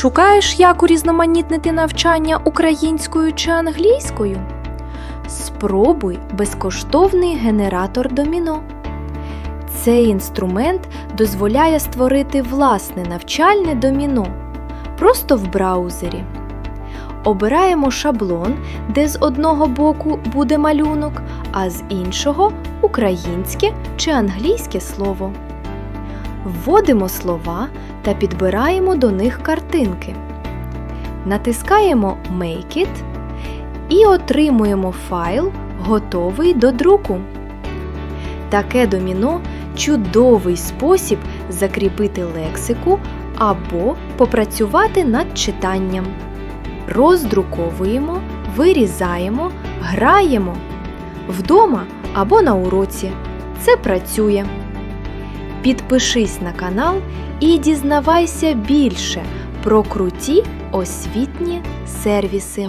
Шукаєш, як урізноманітнити навчання українською чи англійською? Спробуй безкоштовний генератор доміно. Цей інструмент дозволяє створити власне навчальне доміно просто в браузері. Обираємо шаблон, де з одного боку буде малюнок, а з іншого українське чи англійське слово. Вводимо слова та підбираємо до них картинки. Натискаємо Make it і отримуємо файл, готовий до друку. Таке доміно чудовий спосіб закріпити лексику або попрацювати над читанням. Роздруковуємо, вирізаємо, граємо вдома або на уроці. Це працює. Підпишись на канал і дізнавайся більше про круті освітні сервіси.